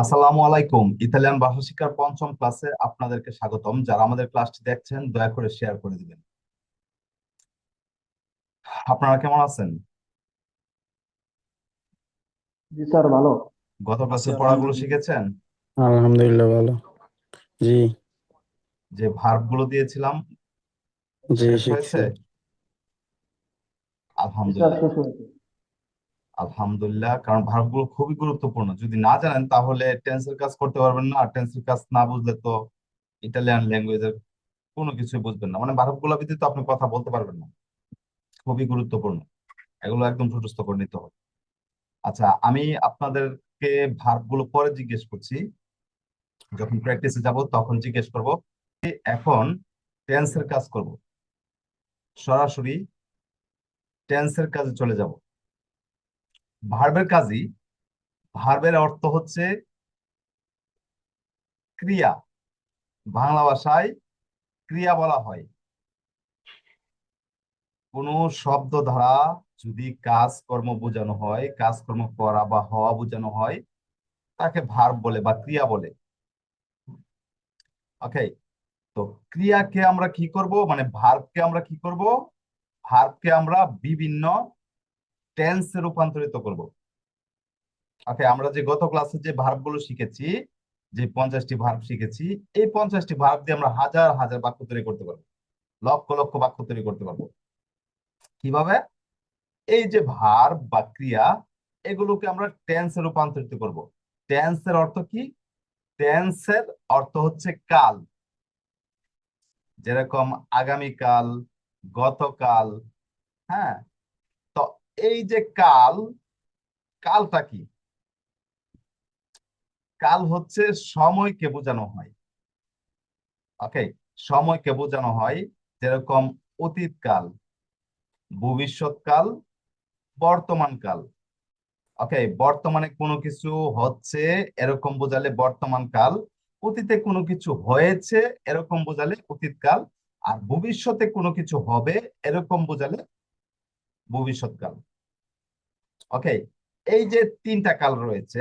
আসসালামু আলাইকুম। ইতালিয়ান ভাষা শিক্ষার পঞ্চম ক্লাসে আপনাদেরকে স্বাগতম। যারা আমাদের ক্লাসটি দেখছেন দয়া করে শেয়ার করে দিবেন। আপনারা কেমন আছেন? জি স্যার ভালো। গত ক্লাসের পড়াগুলো শিখেছেন? আলহামদুলিল্লাহ ভালো। জি। যে ভার্বগুলো দিয়েছিলাম জি শিখছি। আলহামদুলিল্লাহ। আলহামদুলিল্লাহ, কারণ ভার্বগুলো খুবই গুরুত্বপূর্ণ। যদি না জানেন, তাহলে টেন্সের কাজ করতে পারবেন না, আর টেন্সের কাজ না বুঝলে তো ইটালিয়ান ল্যাঙ্গুয়েজের কোনো কিছুই বুঝবেন না। মানে ভার্বগুলো ব্যতীত আপনি কথা বলতে পারবেন না। খুবই গুরুত্বপূর্ণ। এগুলো একদম মুখস্থ করে নিতে হবে। আচ্ছা আমি আপনাদেরকে ভার্বগুলো পরে জিজ্ঞেস করছি। যখন প্র্যাকটিসে যাব, তখন জিজ্ঞেস করব এখন টেন্সের কাজ করব। সরাসরি টেন্সের কাজে চলে যাব। ভার্বের কাজই ভার্বের অর্থ হচ্ছে ক্রিয়া। বাংলা ভাষায় ক্রিয়া বলা হয়। কোনো শব্দ দ্বারা যদি কাজকর্ম বোঝানো হয়, কাজকর্ম করা বা হওয়া বোঝানো হয়, তাকে ভার্ব বলে বা ক্রিয়া বলে। ওকে তো ক্রিয়াকে আমরা কি করব? মানে ভার্বকে আমরা কি করব? ভার্বকে আমরা বিভিন্ন টেন্সে রূপান্তরিত করব। ওকে, আমরা যে গত ক্লাসে যে ভার্বগুলো শিখেছি, যে পঞ্চাশটি ভার্ব শিখেছি, এই পঞ্চাশটি ভার্ব দিয়ে আমরা হাজার হাজার বাক্য তৈরি করতে পারব। লক্ষ লক্ষ বাক্য তৈরি করতে পারব। কীভাবে? এই যে ভার্ব বা ক্রিয়া, এগুলোকে আমরা টেন্সে রূপান্তরিত করব। টেন্সের অর্থ কি? টেন্সের অর্থ হচ্ছে কাল। যেরকম আগামীকাল, গতকাল হ্যাঁ? এই যে কাল, কালটা কি? কাল হচ্ছে সময়কে বোঝানো হয়। ওকে সময়কে বোঝানো হয় যেরকম অতীতকাল ভবিষ্যৎকাল বর্তমানকাল ওকে বর্তমানে কোনো কিছু হচ্ছে এরকম বোঝালে বর্তমান কাল, অতীতে কোনো কিছু হয়েছে এরকম বোঝালে অতীতকাল আর ভবিষ্যতে কোনো কিছু হবে এরকম বোঝালে ভবিষ্যৎকাল ওকে এই যে তিনটা কাল রয়েছে,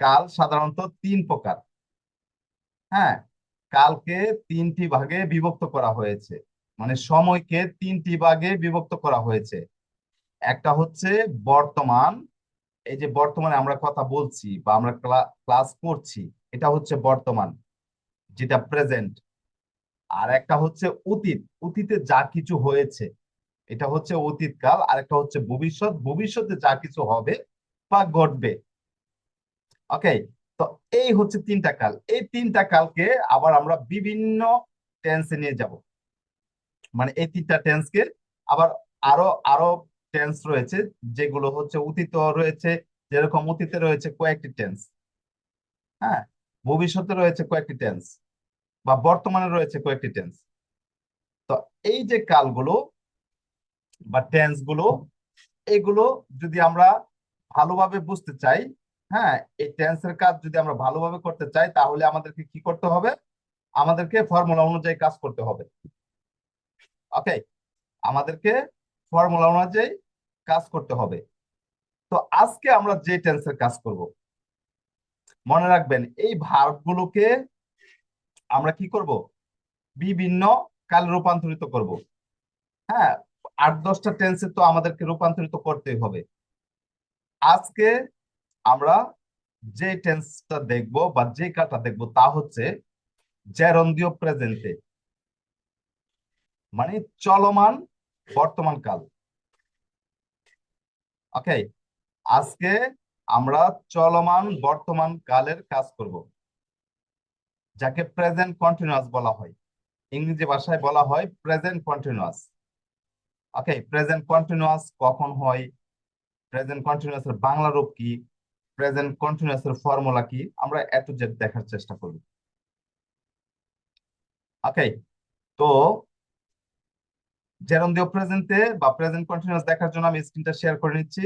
কাল সাধারণত তিন প্রকার। হ্যাঁ কালকে তিনটি ভাগে বিভক্ত করা হয়েছে মানে সময়কে তিনটি ভাগে বিভক্ত করা হয়েছে। একটা হচ্ছে বর্তমান, এই যে বর্তমানে আমরা কথা বলছি বা আমরা ক্লাস করছি, এটা হচ্ছে বর্তমান, যেটা প্রেজেন্ট আর একটা হচ্ছে অতীত, অতীতে যা কিছু হয়েছে এটা হচ্ছে অতীতকাল আর একটা হচ্ছে ভবিষ্যৎ। ভবিষ্যতে যা কিছু হবে বা ঘটবে। ওকে তো এই হচ্ছে তিনটা কাল। এই তিনটা কালকে আবার আমরা বিভিন্ন টেন্সে নিয়ে যাব। মানে এই তিনটা টেন্সকে আবার আরও আরও টেন্স রয়েছে, যেগুলো হচ্ছে অতীত রয়েছে, যেরকম অতীতে রয়েছে কয়েকটি টেন্স হ্যাঁ ভবিষ্যতে রয়েছে কয়েকটি টেন্স বা বর্তমানে রয়েছে কয়েকটি টেন্স তো এই যে কালগুলো বা টেন্সগুলো, এগুলো যদি আমরা ভালোভাবে বুঝতে চাই হ্যাঁ এই টেন্সের কাজ যদি আমরা ভালোভাবে করতে চাই, তাহলে আমাদেরকে কি করতে হবে? আমাদেরকে ফর্মুলা অনুযায়ী কাজ করতে হবে। ওকে আমাদেরকে ফর্মুলা অনুযায়ী কাজ করতে হবে। তো আজকে আমরা যে টেন্সের কাজ করব, মনে রাখবেন, এই ভার্বগুলোকে আমরা কি করব? বিভিন্ন কাল রূপান্তরিত করব। হ্যাঁ আট দশটা টেন্সে তো আমাদেরকে রূপান্তরিত করতেই হবে। আজকে আমরা যে টেন্সটা দেখব বা যে কালটা দেখব তা হচ্ছে জেরন্দিও প্রেজেন্টে মানে চলমান বর্তমান কাল। ওকে আজকে আমরা চলমান বর্তমান কালের কাজ করব। যাকে প্রেজেন্ট কন্টিনিউয়াস বলা হয়। ইংরেজি ভাষায় বলা হয় present continuous okay present continuous কখন হয়? প্রেজেন্ট কন্টিনিউয়াস এর বাংলা রূপ কি? প্রেজেন্ট কন্টিনিউয়াস এর ফর্মুলা কি? আমরা এ টু জেড দেখার চেষ্টা করব ওকে তো জেরন্দিও প্রেজেন্টে বা প্রেজেন্ট কন্টিনিউয়াস দেখার জন্য আমি স্ক্রিনটা শেয়ার করে নিচ্ছি।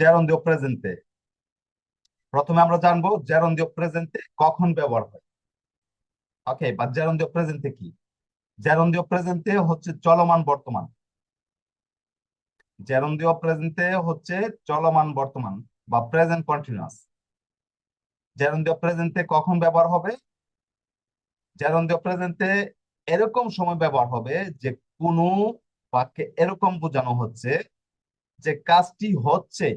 Gerundio presente. প্রথমে আমরা জানব জেরন্ডিও প্রেজেন্টে কখন ব্যবহার হয়। ওকে বা জেরন্ডিও প্রেজেন্টে কি? জেরন্ডিও প্রেজেন্টে হচ্ছে চলমান বর্তমান। জেরন্ডিও প্রেজেন্টে হচ্ছে চলমান বর্তমান বা প্রেজেন্ট কন্টিনিউয়াস জেরন্ডিও প্রেজেন্টে কখন ব্যবহার হবে? জেরন্ডিও প্রেজেন্টে এরকম সময় ব্যবহার হবে যে কোনো বাক্যে এরকম বোঝানো হচ্ছে যে কাজটি হচ্ছে।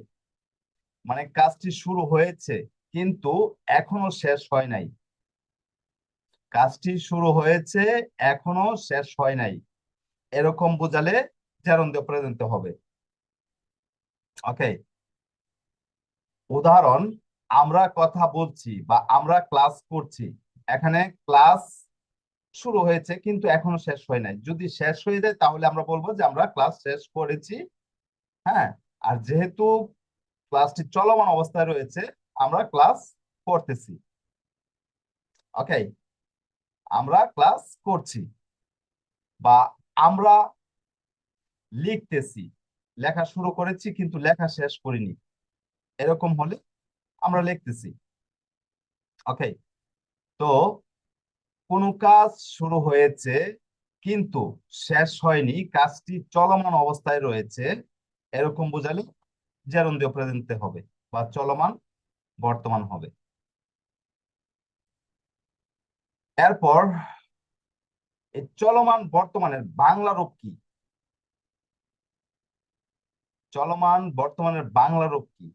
মানে কাজটি শুরু হয়েছে, কিন্তু এখনও শেষ হয় নাই। কাজটি শুরু হয়েছে, এখনও শেষ হয় নাই। এরকম বোঝালে জেরন্ডিও প্রেজেন্টে হবে। ওকে? উদাহরণ, আমরা কথা বলছি বা আমরা ক্লাস করছি। এখানে ক্লাস শুরু হয়েছে, কিন্তু এখনও শেষ হয় নাই। যদি শেষ হয়ে যায়, তাহলে আমরা বলব যে আমরা ক্লাস শেষ করেছি। হ্যাঁ? আর যেহেতু ক্লাসটি চলমান অবস্থায় রয়েছে, আমরা ক্লাস করতেছি। ওকে, আমরা ক্লাস করছি বা আমরা লিখতেছি। লেখা শুরু করেছি কিন্তু লেখা শেষ করিনি। এরকম হলে আমরা লিখতেছি। ওকে, তো কোনো কাজ শুরু হয়েছে কিন্তু শেষ হয়নি, কাজটি চলমান অবস্থায় রয়েছে, এরকম বোঝালে জেরন্ডিও প্রেজেন্টে হবে বা চলমান বর্তমান হবে। এরপর এই চলমান বর্তমানের বাংলা রূপ কি? চলমান বর্তমানের বাংলা রূপ কি?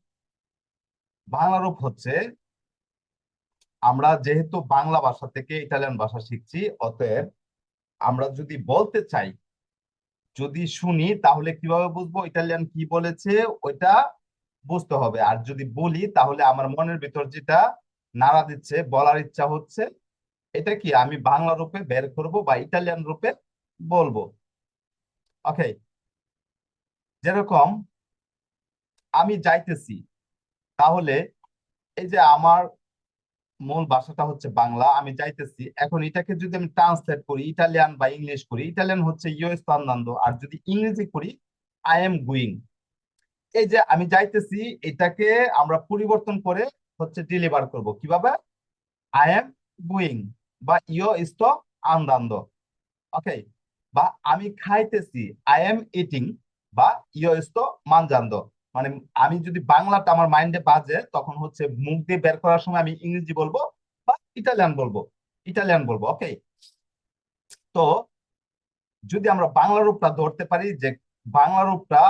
বাংলা রূপ হচ্ছে আমরা যেহেতু বাংলা ভাষা থেকে ইটালিয়ান ভাষা শিখছি, অতএব আমরা যদি বলতে চাই যদি শুনি, তাহলে কীভাবে বুঝব? ইটালিয়ান কি বলেছে, ওইটা বুঝতে হবে। আর যদি বলি, তাহলে আমার মনের ভিতর যেটা নাড়া দিচ্ছে, বলার ইচ্ছা হচ্ছে, এটা কি? আমি বাংলা রূপে বের করব বা ইটালিয়ান রূপে বলব? ওকে যেরকম আমি যাইতেছি, তাহলে এই যে আমার মূল ভাষাটা হচ্ছে বাংলা, আমি যাইতেছি। এখন এটাকে যদি আমি ট্রান্সলেট করি ইটালিয়ান বা ইংলিশ করি ইটালিয়ান হচ্ছে sto andando আর যদি ইংরেজি করি আই এম গুইং এই যে আমি যাইতেছি, এটাকে আমরা পরিবর্তন করে হচ্ছে ডেলিভার করব। কীভাবে? আই এম গুইং বা ইও sto আন্দান্দ ওকে বা আমি খাইতেছি আই এম ইটিং বা ইও sto mangiando মানে আমি যদি বাংলাটা আমার মাইন্ডে বাজে, তখন হচ্ছে মুখ দিয়ে বের করার সময় আমি ইংরেজি বলব বা ইটালিয়ান বলব। ইটালিয়ান বলব ওকে তো যদি আমরা বাংলা রূপটা ধরতে পারি যে বাংলা রূপটা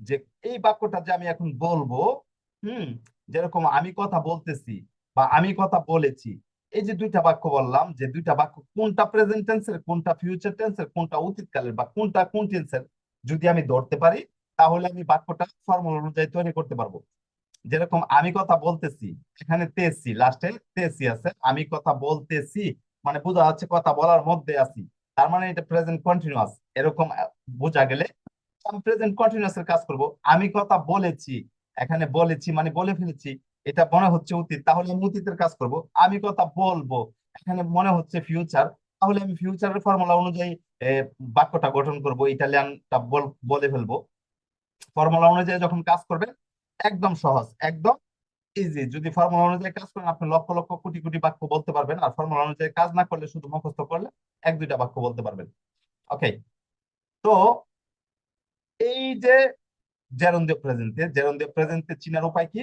যে এই বাক্যটা যে আমি এখন বলব, হুম, যেরকম আমি কথা বলতেছি বা আমি কথা বলেছি, এই যে দুইটা বাক্য বললাম, যে দুইটা বাক্য কোনটা প্রেজেন্ট টেন্সের কোনটা ফিউচার টেন্সের কোনটা অতীতকালের বা কোনটা কোন টেন্সের যদি আমি ধরতে পারি তাহলে আমি বাক্যটা ফর্মুলা অনুযায়ী তৈরি করতে পারব। যেরকম আমি কথা বলতেছি, এখানে তেসি লাস্টে তেসি আছে, আমি কথা বলতেছি মানে বোঝা যাচ্ছে কথা বলার মধ্যে আছি, তার মানে এটা প্রেজেন্ট কন্টিনিউয়াস এরকম বোঝা গেলে আমি প্রেজেন্ট কন্টিনিউয়াস এর কাজ করব। আমি কথা বলেছি, এখানে বলেছি মানে বলে ফেলেছি, এটা মনে হচ্ছে অতীত, তাহলে আমি অতীতের কাজ করব। আমি কথা বলব, এখানে মনে হচ্ছে ফিউচার তাহলে আমি ফিউচারের ফর্মুলা অনুযায়ী বাক্যটা গঠন করব ইটালিয়ানটা বল- বলে ফেলব। ফর্মুলা অনুযায়ী যখন কাজ করবেন, একদম সহজ, একদম ইজি যদি ফর্মুলা অনুযায়ী কাজ করেন, আপনি লক্ষ লক্ষ কোটি কোটি বাক্য বলতে পারবেন, আর ফর্মুলা অনুযায়ী কাজ না করলে শুধু মুখস্থ করলে এক দুইটা বাক্য বলতে পারবেন। ওকে তো এই যে জেরন্ডিও প্রেজেন্টে জেরন্ডিও প্রেজেন্টে চিনার উপায় কি?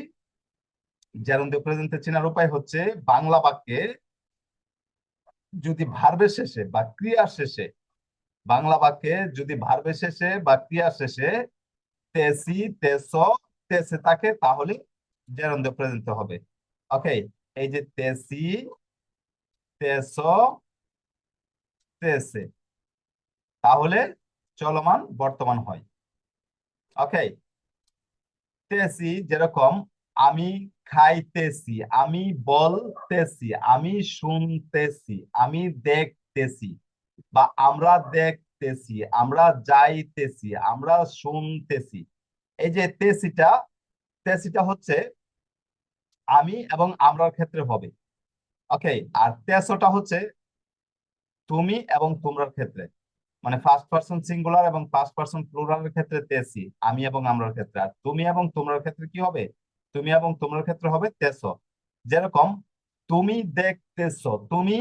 জেরন্ডিও প্রেজেন্টে চিনার উপায় হচ্ছে বাংলা বাক্যে যদি ভার্বের শেষে বা ক্রিয়ার শেষে, বাংলা বাক্যে যদি ভার্বের শেষে বা ক্রিয়ার শেষে তেসি, তেসো তেসে থাকে তাহলে প্রেজেন্টে হবে। ওকে এই যে তেসি, তেসো, তেসে, তাহলে চলমান বর্তমান হয়। ওকে তেসি যেরকম, আমি খাইতেছি, আমি বলতেছি, আমি শুনতেছি, আমি দেখতেছি, বা আমরা দেখতেছি আমরা যাইতেছি, আমরা শুনতেছি। এই যে তেসিটা তেসিটা হচ্ছে আমি এবং আমরার ক্ষেত্রে হবে। ওকে আর তেসোটা হচ্ছে তুমি এবং তোমরার ক্ষেত্রে। মানে ফার্স্ট পার্সন সিঙ্গুলার এবং ফার্স্ট পার্সন প্লুরালের ক্ষেত্রে তেসি, আমি এবং আমরার ক্ষেত্রে। আর তুমি এবং তোমরার ক্ষেত্রে কি হবে? তুমি এবং তোমার ক্ষেত্রে হবে তেসো। যেরকম, তুমি দেখতেছো, তুমি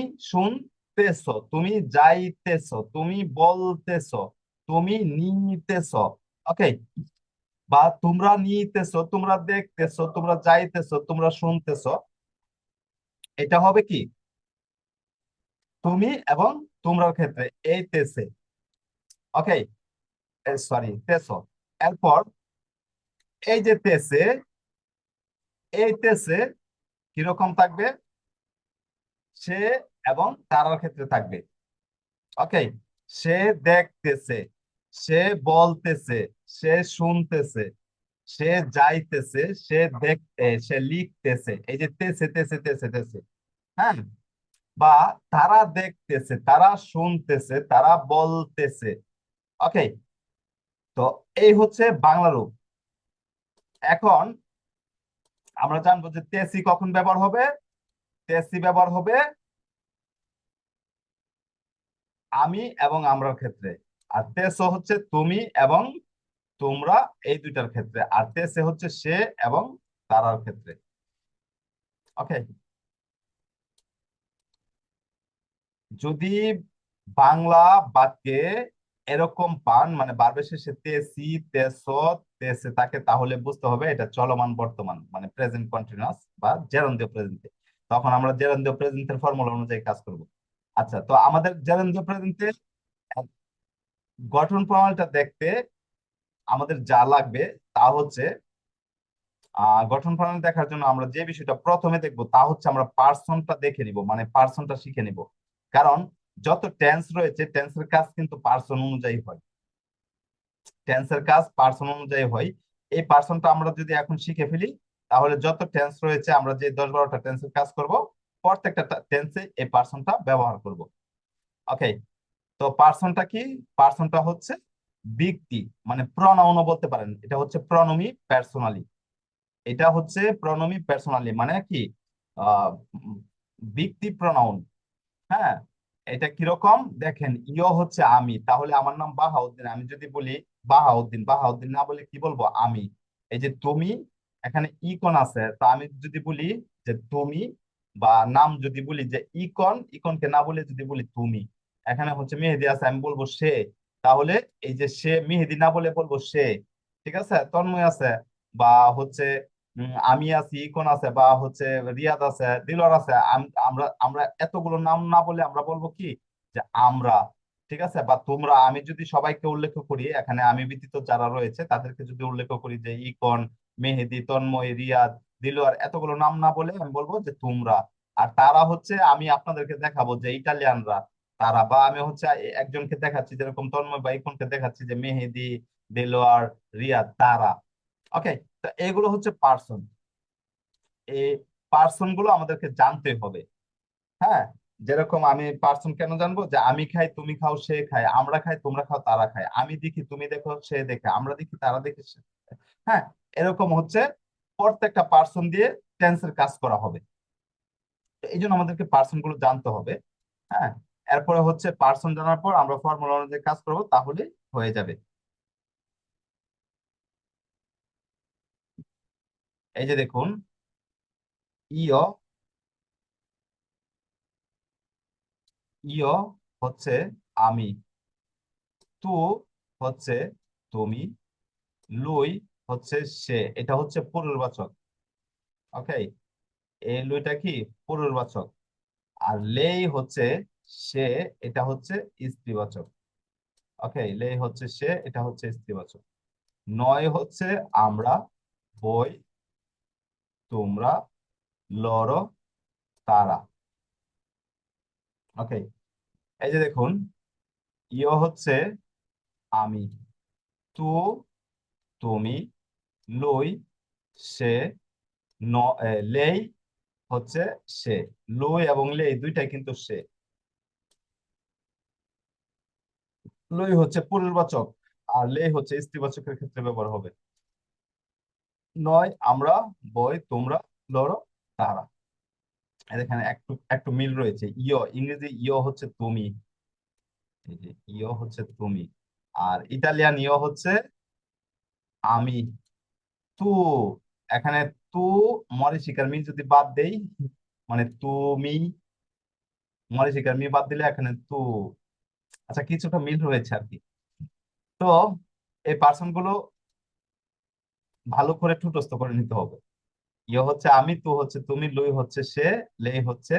শুনতেছো তুমি যাইতেছো, তুমি বলতেছো, তুমি নিতেছো ওকে বা তোমরা নিতেছো, তোমরা দেখতেছো, তোমরা যাইতেছো, তোমরা শুনতেছো, এটা হবে কি? তুমি এবং তোমরার ক্ষেত্রে এই তেসে ওকে সরি তেসো। এরপর এই যে তেসে, এই তেসে কীরকম থাকবে? সে এবং তারার ক্ষেত্রে থাকবে। ওকে সে দেখতেছে সে বলতেছে সে শুনতেছে সে যাইতেছে সে দেখ এ, সে লিখতেছে এই যে তেসে তেসে তেসে তেসে হ্যাঁ? বা তারা দেখতেছে তারা শুনতেছে তারা বলতেছে। ওকে তো এই হচ্ছে বাংলা রূপ। এখন আমরা জানব যে তেসি কখন ব্যবহার হবে তেসি ব্যবহার হবে আমি এবং আমরার ক্ষেত্রে। আর তেসো হচ্ছে তুমি এবং তোমরা এই দুইটার ক্ষেত্রে। আর তেসে হচ্ছে সে এবং তারার ক্ষেত্রে। ওকে? যদি বাংলা বাক্যে এরকম পান মানে বারবার শেষে তেসি তেসো তেসে থাকে তাহলে বুঝতে হবে এটা চলমান বর্তমান মানে প্রেজেন্ট কন্টিনিউয়াস বা জেরন্দ্রীয় প্রেজেন্টে তখন আমরা জেরন্দ্রীয় প্রেজেন্টের ফর্মুলা অনুযায়ী কাজ করব। আচ্ছা তো আমাদের জেরন্দ্রীয় প্রেজেন্টের গঠন প্রণালীটা দেখতে আমাদের যা লাগবে তা হচ্ছে গঠন প্রণালী দেখার জন্য আমরা যে বিষয়টা প্রথমে দেখব তা হচ্ছে আমরা পার্সনটা দেখে নিব মানে পার্সনটা শিখে নিব। কারণ যত টেন্স রয়েছে, টেন্সের কাজ কিন্তু পার্সন অনুযায়ী হয়। টেন্সের কাজ পার্সন অনুযায়ী হয়। এই পার্সনটা আমরা যদি এখন শিখে ফেলি, তাহলে যত টেন্স রয়েছে আমরা যে দশ বারোটা টেন্সের কাজ করব প্রত্যেকটা টেন্সে এই পার্সনটা ব্যবহার করব। ওকে তো পার্সনটা কি? পার্সনটা হচ্ছে ব্যক্তি মানে প্রনাউনও বলতে পারেন। এটা হচ্ছে প্রনমি পার্সোনালি এটা হচ্ছে প্রনমি পার্সোনালি মানে কি? ব্যক্তি প্রনাউন হ্যাঁ এটা কীরকম? দেখেন, ইয় হচ্ছে আমি, তাহলে আমার নাম বাহাউদ্দিন। আমি যদি বলি বাহাউদ্দিন বাহাউদ্দিন না বলে কি বলব? আমি। এই যে তুমি, এখানে ইকন আছে, তা আমি যদি বলি যে তুমি বা নাম যদি বলি যে ইকন, ইকনকে না বলে যদি বলি তুমি। এখানে হচ্ছে মেহেদি আছে, আমি বলব সে। তাহলে এই যে সে, মেহেদি না বলে বলব সে। ঠিক আছে? তন্ময় আছে বা হচ্ছে আমি আছি, ইকন আছে বা হচ্ছে রিয়াদ আছে দিলর আছে। আমরা আমরা এতগুলো নাম না বলে আমরা বলব কি? যে আমরা। ঠিক আছে? বা তোমরা, আমি যদি সবাইকে উল্লেখ করি, এখানে আমি ব্যতীত যারা রয়েছে, তাদেরকে যদি উল্লেখ করি যে ইকন, মেহেদি, তন্ময়, রিয়াদ দিলওয়ার এতগুলো নাম না বলে আমি বলব যে তোমরা। আর তারা হচ্ছে আমি আপনাদেরকে দেখাবো যে ইটালিয়ানরা তারা বা আমি হচ্ছে একজনকে দেখাচ্ছি যেরকম তন্ময় বা ইকনকে দেখাচ্ছি যে মেহেদি, দেলোয়ার রিয়া তারা। ওকে তো এগুলো হচ্ছে পার্সন এই পার্সনগুলো আমাদেরকে জানতে হবে। হ্যাঁ? যেরকম আমি পার্সন কেন জানব? যে আমি খাই, তুমি খাও, সে খায়। আমরা খাই, তোমরা খাও, তারা খায়। আমি দেখি, তুমি দেখো, সে দেখে। আমরা দেখি, তারা দেখে। হ্যাঁ? এরকম হচ্ছে প্রত্যেকটা পার্সন দিয়ে টেন্সের কাজ করা হবে। এই জন্য আমাদেরকে পার্সনগুলো জানতে হবে হ্যাঁ? এরপরে হচ্ছে পার্সন জানার পর আমরা ফর্মুলা অনুযায়ী কাজ করব, তাহলে হয়ে যাবে। এই যে দেখুন ইয় ইয় হচ্ছে আমি তু হচ্ছে তুমি, লুই হচ্ছে সে, এটা হচ্ছে পুরুষবাচক ওকে? এই লুইটা কি? পুরুষবাচক আর লেই হচ্ছে সে, এটা হচ্ছে স্ত্রীবাচক। ওকে? লেই হচ্ছে সে, এটা হচ্ছে স্ত্রীবাচক। নয় হচ্ছে আমরা, বই, তোমরা, লড়, তারা। ওকে? এই যে দেখুন, ইয় হচ্ছে আমি, তু, তুমি লই সে লেই হচ্ছে সে। লই এবং লেই দুইটাই কিন্তু সে। লই হচ্ছে পুরুষবাচক আর লে হচ্ছে স্ত্রীবাচকের ক্ষেত্রে ব্যবহার হবে। নয়, আমরা বই তোমরা, লড়ো, তারা। এখানে একটু একটু মিল রয়েছে। ইয়, ইংরেজি ইয় হচ্ছে তুমি। ইয় হচ্ছে তুমি। আর ইতালিয়ান ইয় হচ্ছে আমি। তু, এখানে তু মরিচিকার মি যদি বাদ দেই মানে তুমি মরিচিকার মি বাদ দিলে এখানে তু। আচ্ছা কিছুটা মিল রয়েছে আর কি। তো, এই পার্সনগুলো ভালো করে ঠুটস্থ করে নিতে হবে। ইয়ে হচ্ছে আমি, তু হচ্ছে তুমি, লুই হচ্ছে সে, লেই হচ্ছে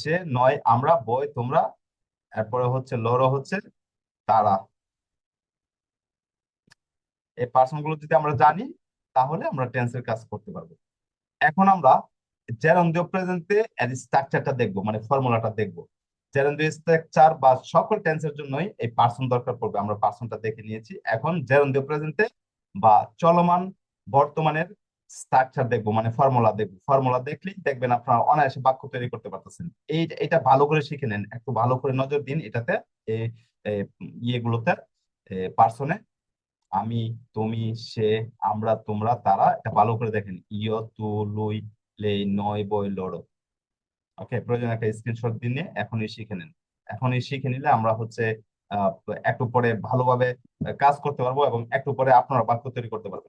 সে, নয়, আমরা বই তোমরা, এরপরে হচ্ছে লরো হচ্ছে তারা। এই পার্সনগুলো যদি আমরা জানি তাহলে আমরা টেন্সের কাজ করতে পারব। এখন আমরা জেরন্ডিও প্রেজেন্টে এর স্ট্রাকচারটা দেখব মানে ফর্মুলাটা দেখব। জেরন্ডিও স্ট্রাকচার বা সকল টেন্সের জন্যই এই পার্সন দরকার পড়বে, আমরা পার্সনটা দেখে নিয়েছি। এখন জেরন্ডিও প্রেজেন্টে বা চলমান বর্তমানের স্ট্রাকচার দেখব মানে ফর্মুলা দেখব। ফর্মুলা দেখলেই দেখবেন আপনারা অনায়াসে বাক্য তৈরি করতে পারতেছেন। এই এটা ভালো করে শিখে নেন, একটু ভালো করে নজর দিন, এটাতে ইয়েগুলোতে পার্সনে আমি, তুমি, সে, আমরা, তোমরা, তারা এটা ভালো করে দেখেন। ইয়, তু, লুই, লেই, নয়, বই, লড়ো। ওকে, প্রয়োজন একটা স্ক্রিনশট দিয়ে এখনই শিখে নেন। এখনই শিখে নিলে আমরা হচ্ছে একটু পরে ভালোভাবে কাজ করতে পারব এবং একটু পরে আপনারা বাক্য তৈরি করতে পারবেন।